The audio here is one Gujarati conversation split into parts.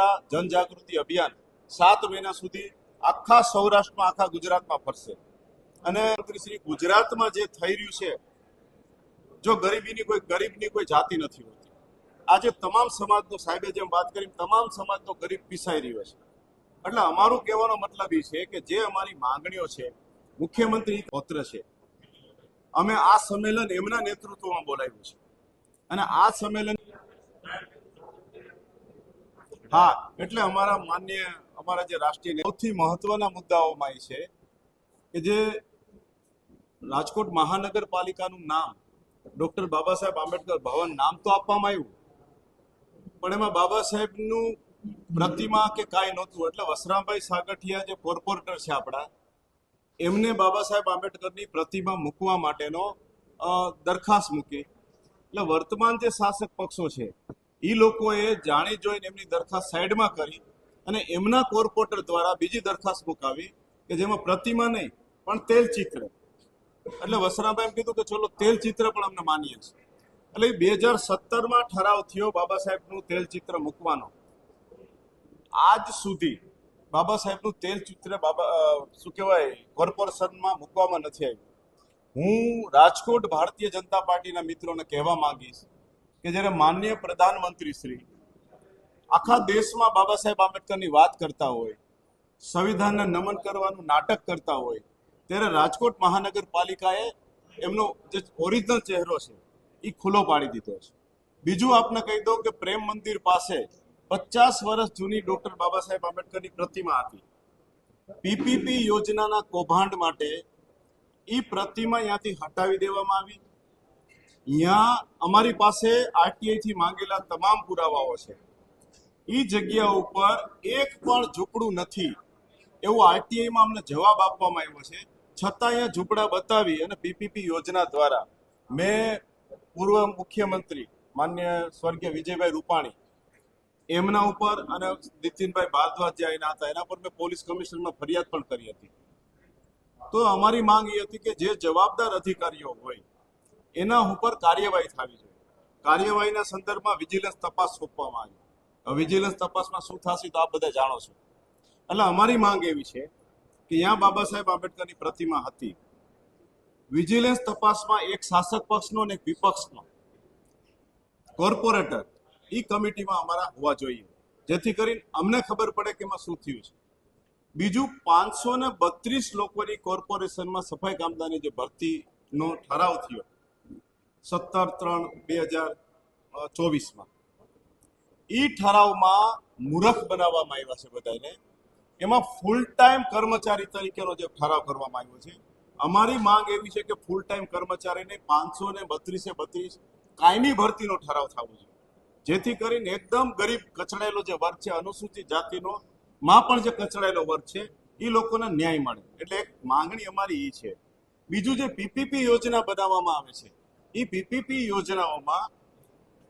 યાત્રા જનજાગૃતિ અભિયાન સાત મહિના સુધી આખા સૌરાષ્ટ્રમાં, આખા ગુજરાતમાં ફરશે. અને શ્રી, ગુજરાતમાં જે થઈ રહ્યું છે, જો ગરીબીની કોઈ, ગરીબની કોઈ જાતિ નથી હોતી. આજે તમામ સમાજનો, સાહેબે જેમ વાત કરી તમામ સમાજનો ગરીબ પીસાઈ રહ્યો છે. એટલે અમારું કહેવાનો મતલબ એ છે કે જે અમારી માંગણીઓ છે, મુખ્યમંત્રી પત્ર છે. અમે આ સંમેલન એમના નેતૃત્વમાં બોલાવ્યું છે. અને આ સંમેલન હા, એટલે અમારા માન્ય, અમારા જે રાષ્ટ્રીય સૌથી મહત્વના મુદ્દાઓમાં છે કે જે રાજકોટ મહાનગરપાલિકાનું નામ, ડોક્ટર બાબા સાહેબ આંબેડકર ભવન નામ તો આપવામાં આવ્યું. પણ એમાં બાબા સાહેબનું પ્રતિમા કે કાંઈ નહોતું. એટલે વસરામભાઈ સાગઠિયા જે કોર્પોરેટર છે આપણા, એમને બાબા સાહેબ આંબેડકરની પ્રતિમા મૂકવા માટેનો દરખાસ્ત મૂકી. એટલે વર્તમાન જે શાસક પક્ષો છે એ લોકોએ જાણી જોઈને એમની દરખાસ્ત સાઈડમાં કરી અને એમના કોર્પોરેટર દ્વારા બીજી દરખાસ્ત મુકાવી કે જેમાં પ્રતિમા નહીં, પણ તેલ ચિત્ર. એટલે વસરાભાઈ કીધું કે ચલો તેલ ચિત્ર પણ અમને માનીએ છીએ. એટલે બે હજાર સત્તરમાં ઠરાવ થયો બાબા સાહેબનું તેલ ચિત્ર મૂકવાનો. આજ સુધી બાબા સાહેબનું તેલ ચિત્ર બાબા શું કહેવાય, કોર્પોરેશનમાં મૂકવામાં નથી આવ્યું. હું રાજકોટ ભારતીય જનતા પાર્ટીના મિત્રોને કહેવા માંગીશ કે જ્યારે માન્ય પ્રધાનમંત્રી શ્રી આખા દેશમાં બાબા સાહેબ આંબેડકરની વાત કરતા હોય, સંવિધાનને નમન કરવાનું નાટક કરતા હોય, ત્યારે રાજકોટ મહાનગરપાલિકાએ એમનો જે ઓરિજિનલ ચહેરો છે એ ખુલ્લો પાડી દીધો છે. બીજું આપને કહી દઉં કે પ્રેમ મંદિર પાસે પચાસ વર્ષ જૂની ડોક્ટર બાબા સાહેબ આંબેડકરની પ્રતિમા હતી. પીપીપી યોજનાના કૌભાંડ માટે એ પ્રતિમા ત્યાંથી હટાવી દેવામાં આવી. ત્યાં અમારી પાસે આરટીઆઈ થી માંગેલા તમામ પુરાવાઓ છે. એ જગ્યા ઉપર એક પણ ઝૂંપડું નથી. એવું આરટીઆઈમાં અમને જવાબ આપવામાં આવ્યો છે. છતાં અહીંયા ઝૂંપડા બતાવી અને પીપીપી યોજના દ્વારા મેં પૂર્વ મુખ્યમંત્રી માન્ય સ્વર્ગીય વિજયભાઈ રૂપાણી એમના ઉપર અને નીતિનભાઈ ભારદ્વાજ જે અહીંના હતા, એના પર મેં પોલીસ કમિશનરમાં ફરિયાદ પણ કરી હતી. તો અમારી માંગ એ હતી કે જે જવાબદાર અધિકારીઓ હોય એના ઉપર કાર્યવાહી થવી જોઈએ. કાર્યવાહીના સંદર્ભમાં વિજિલન્સ તપાસ સોંપવામાં આવી. વિજિલન્સ તપાસમાં શું થશે તો આપ બધા જાણો છો. એટલે અમારી માંગ એવી છે કે ત્યાં બાબા સાહેબ આંબેડકરની પ્રતિમા હતી, વિજિલન્સ તપાસમાં એક શાસક પક્ષનો અને એક વિપક્ષનો, કોર્પોરેટર એ કમિટીમાં અમારા હોવા જોઈએ. જેથી કરીને અમને ખબર પડે કે એમાં શું થયું છે. બીજું, પાંચસો ને બત્રીસ લોકોની કોર્પોરેશનમાં સફાઈ કામદારની જે ભરતીનો ઠરાવ થયો સત્તર ત્રણ બે હજાર ચોવીસમાં. એ ઠરાવમાં મૂરખ બનાવવામાં આવ્યા છે બધાને એમાં ફૂલ ટાઈમ કર્મચારી તરીકેનો જે ઠરાવ કરવામાં આવ્યો છે. અમારી માંગ એવી છે કે ફૂલ ટાઈમ કર્મચારીને પાંચસો ને બત્રીસે બત્રીસ કાયમી ભરતીનો ઠરાવ થવો જોઈએ. જેથી કરીને એકદમ ગરીબ કચડાયેલો જે વર્ગ છે, અનુસૂચિત જાતિનો, માં પણ જે કચડાયેલો વર્ગ છે એ લોકોને ન્યાય મળે. એટલે એક માંગણી અમારી એ છે. બીજું જે પીપીપી યોજના બનાવવામાં આવે છે એ પીપીપી યોજનાઓમાં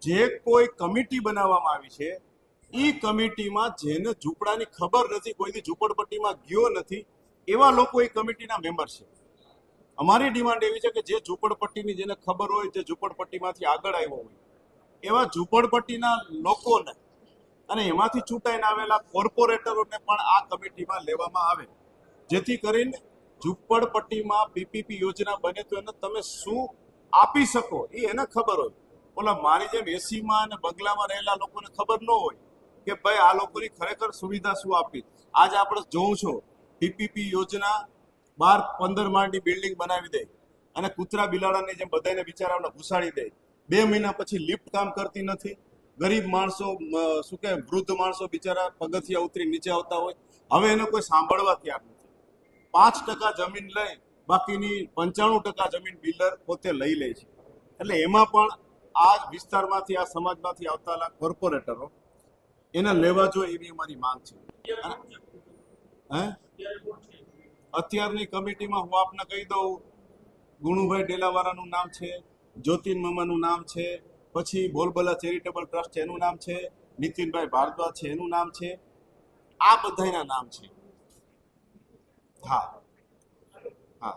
જે કોઈ કમિટી બનાવવામાં આવી છે એ કમિટીમાં જેને ઝૂંપડાની ખબર નથી કોઈથી ઝૂંપડપટ્ટીમાં ગયો નથી, એવા લોકો એ કમિટીના મેમ્બર છે. અમારી ડિમાન્ડ એવી છે કે જે ઝૂંપડપટ્ટીની જેને ખબર હોય, જે ઝૂંપડપટ્ટીમાંથી આગળ આવ્યો હોય, એવા ઝૂંપડપટ્ટીના લોકોને અને એમાંથી ચૂંટાઈને આવેલા કોર્પોરેટરોને પણ આ કમિટીમાં લેવામાં આવે. જેથી કરીને ઝૂંપડપટ્ટીમાં પીપીપી યોજના બને તો એને તમે શું આપી શકો, એ એને ખબર હોય. ઓલા મારી જેમ એસીમાં અને બંગલામાં રહેલા લોકોને ખબર ન હોય કે ભાઈ આ લોકોની ખરેખર સુવિધા શું આપી. આજ આપણે જોઉં છો પીપીપી યોજના બાર પંદર માળની બિલ્ડિંગ બનાવી દે અને કૂતરા બિલાડાની જેમ બધાને બિચારાઓને ઘુસાડી દે. બે મહિના પછી લિફ્ટ કામ કરતી નથી. ગરીબ માણસો શું કે વૃદ્ધ માણસો બિચારા પગથિયા ઉતરી નીચે આવતા હોય. હવે એને કોઈ સાંભળવા તૈયાર નથી પાંચ ટકા જમીન લઈ બાકીની પંચાણું ટકા જમીન બિલ્ડર પોતે લઈ લે છે. એટલે એમાં પણ આ વિસ્તારમાંથી, આ સમાજમાંથી આવતા કોર્પોરેટરો એને લેવા જોઈએ એવી અમારી માંગ છે. હે? અત્યારની કમિટીમાં હું આપને કહી દઉં, ગુણુભાઈ ડેલાવાળાનું નામ છે, જ્યોતિન મામાનું નામ છે, પછી બોલબલા ચેરિટેબલ ટ્રસ્ટ એનું નામ છે, નીતિનભાઈ ભારદ્વાજ છે, એનું નામ છે. આ બધાના નામ છે. હા.